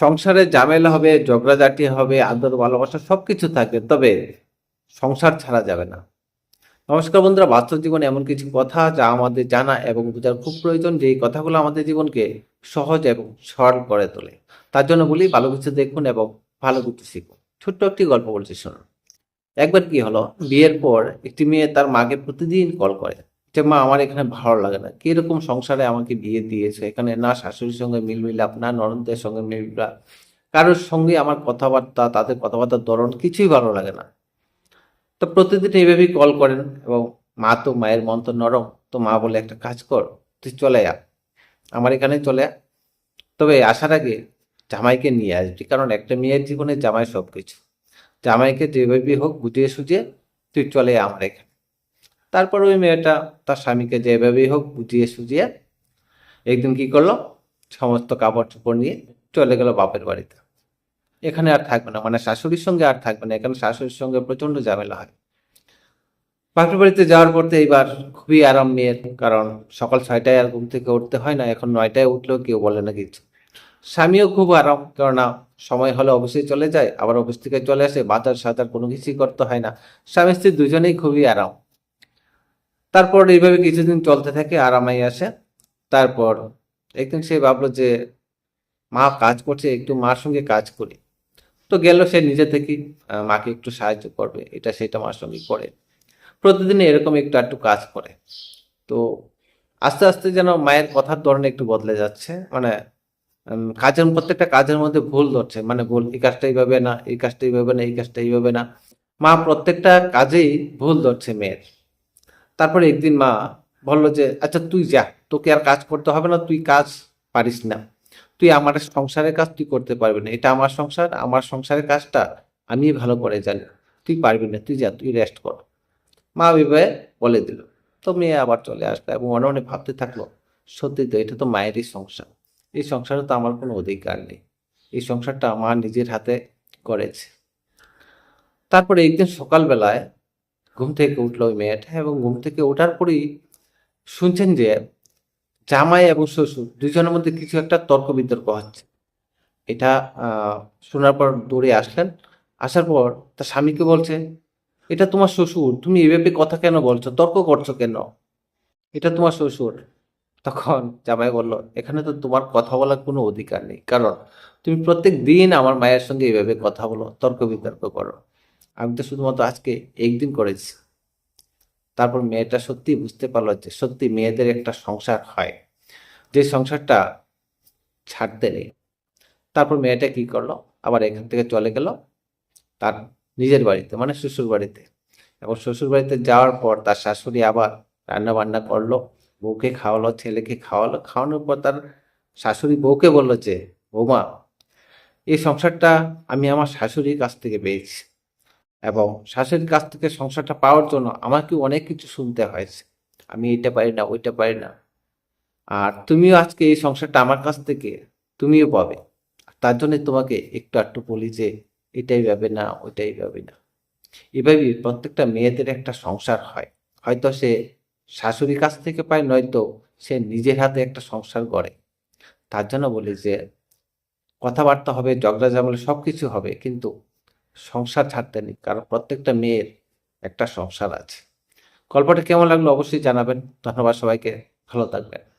সংসারে ঝামেলা হবে, ঝগড়াঝাটি হবে, আদর ভালোবাসা সবকিছু থাকবে, তবে সংসার ছাড়া যাবে না। নমস্কার বন্ধুরা, বাস্তব জীবনে এমন কিছু কথা যা আমাদের জানা এবং বোঝার খুব প্রয়োজন যে এই কথাগুলো আমাদের জীবনকে সহজ এবং সরল করে তোলে। তার জন্য বলি, ভালো কিছু দেখুন এবং ভালো কিছু শিখুন। ছোট্ট একটি গল্প বলছি, শুনুন। একবার কি হলো, বিয়ের পর একটি মেয়ে তার মাকে প্রতিদিন কল করে। যে, মা, আমার এখানে ভালো লাগে না। কীরকম সংসারে আমাকে বিয়ে দিয়েছে। এখানে না শাশুড়ির সঙ্গে মিলমিলাপ না ননদের সঙ্গে মিলমিলাপ কারোর সঙ্গে আমার কথাবার্তা, তাদের কথাবার্তার ধরন কিছুই ভালো লাগে না। তো প্রতিদিন এইভাবেই কল করেন এবং, মা তো মায়ের মন তো নরম, তো মা বলে একটা কাজ কর, তুই চলে আয়। আমার এখানে চলে আয়। তবে আসার আগে জামাইকে নিয়ে আসবি, কারণ একটা মেয়ের জীবনে জামাই সব কিছু জামাইকে যেভাবেই হোক বুঝিয়ে সুঝিয়ে, তুই চলে আমার এখানে। তারপর ওই মেয়েটা তার স্বামীকে যেভাবেই হোক বুঝিয়ে সুঝিয়ে একদিন কি করল? সমস্ত কাপড় চোপড় নিয়ে চলে গেল বাপের বাড়িতে। এখানে আর থাকবে না মানে শাশুড়ির সঙ্গে আর থাকবে না, এখানে শাশুড়ির সঙ্গে প্রচণ্ড ঝামেলা হয়। বাপের বাড়িতে যাওয়ার পর তো এইবার খুবই আরাম মেয়ের, কারণ সকাল ছয়টায় আর ঘুম থেকে উঠতে হয় না, এখন নয়টায় উঠলেও কেউ বলে না কিছু। স্বামীও খুব আরাম, কেননা সময় হলে অফিসে চলে যায়, আবার অফিস থেকে চলে আসে বাজার সাজার কোনো কিছুই করতে হয় না। স্বামী স্ত্রী দুজনেই খুবই আরাম। তারপর এইভাবে কিছুদিন চলতে থাকে, আরামাই আসে। তারপর একদিন সে ভাবলো যে, মা কাজ করছে, একটু মার সঙ্গে কাজ করি। তো গেল সে নিজে থেকেই মাকে একটু সাহায্য করবে, এটা সেটা মার সঙ্গে করে। প্রতিদিন এরকম একটু একটু কাজ করে। তো আস্তে আস্তে যেন মায়ের কথার ধরনে একটু বদলে যাচ্ছে মানে কাজের, প্রত্যেকটা কাজের মধ্যে ভুল ধরছে। মানে ভুল, এই কাজটা এইভাবে না, এই কাজটা এইভাবে না, এই কাজটা এইভাবে না। মা প্রত্যেকটা কাজেই ভুল ধরছে মেয়ের। তারপরে একদিন মা বলল যে আচ্ছা তুই যা, তোকে আর কাজ করতে হবে না, তুই কাজ পারিস না। তুই আমার সংসারের কাজ তুই করতে পারবি না। এটা আমার সংসার, আমার সংসারের কাজটা আমি ভালো করে জানি। তুই পারবি না, তুই যা, তুই রেস্ট কর। মা বিবাহে বলে দিল। তো মেয়ে আবার চলে আসলো এবং মনে মনে ভাবতে থাকল, সত্যি তো, এটা তো মায়েরই সংসার। এই সংসারে তো আমার কোনো অধিকার নেই। এই সংসারটা আমার নিজের হাতে করেছে। তারপরে একদিন সকালবেলায় ঘুম থেকে উঠল ওই মেয়েটা এবং ঘুম থেকে ওঠার পরেই শুনছেন যে জামাই এবং শ্বশুর দুজনের মধ্যে কিছু একটা তর্ক বিতর্ক হচ্ছে। এটা শোনার পর দৌড়ে আসলেন। আসার পর তার স্বামীকে বলছে, এটা তোমার শ্বশুর, তুমি এভাবে কথা কেন বলছো? তর্ক করছ কেন? এটা তোমার শ্বশুর। তখন জামাই বলল, এখানে তো তোমার কথা বলার কোনো অধিকার নেই। কারণ তুমি প্রত্যেক দিন আমার মায়ের সঙ্গে এভাবে কথা বলো, তর্ক বিতর্ক করো। আমি তো শুধুমাত্র আজকে একদিন করেছি। তারপর মেয়েটা সত্যি বুঝতে পারল যে সত্যি মেয়েদের একটা সংসার হয়। যে সংসারটা ছাড়তে নেই। তারপর মেয়েটা কি করল? আবার এখান থেকে চলে গেল তার নিজের বাড়িতে মানে শ্বশুর বাড়িতে। এবং শ্বশুর বাড়িতে যাওয়ার পর তার শাশুড়ি আবার রান্না বান্না করল, বউকে খাওয়ালো, ছেলেকে খাওয়ালো। খাওয়ানোর পর তার শাশুড়ি বউকে বলল যে, বৌমা, এই সংসারটা আমি আমার শাশুড়ির কাছ থেকে পেয়েছি। এবং শাশুড়ির কাছ থেকে সংসারটা পাওয়ার জন্য আমাকে অনেক কিছু শুনতে হয়েছে। আমি এটা পারি না, ওইটা পারি না। আর তুমিও আজকে এই সংসারটা আমার কাছ থেকে, তুমিও পাবে। তার জন্য তোমাকে একটু একটু বলি যে, এটাই ভাবে না, ওইটাই ভাবে না। এভাবেই প্রত্যেকটা মেয়েদের একটা সংসার হয়। হয়তো সে শাশুড়ির কাছ থেকে পায়, নয়তো সে নিজের হাতে একটা সংসার গড়ে। তার জন্য বলি যে, কথাবার্তা হবে ঝগড়া ঝামেলা সব কিছু হবে, কিন্তু সংসার ছাড়তে নেই, কারণ প্রত্যেকটা মেয়ের একটা সংসার আছে। গল্পটা কেমন লাগল অবশ্যই জানাবেন। ধন্যবাদ সবাইকে, ভালো থাকবেন।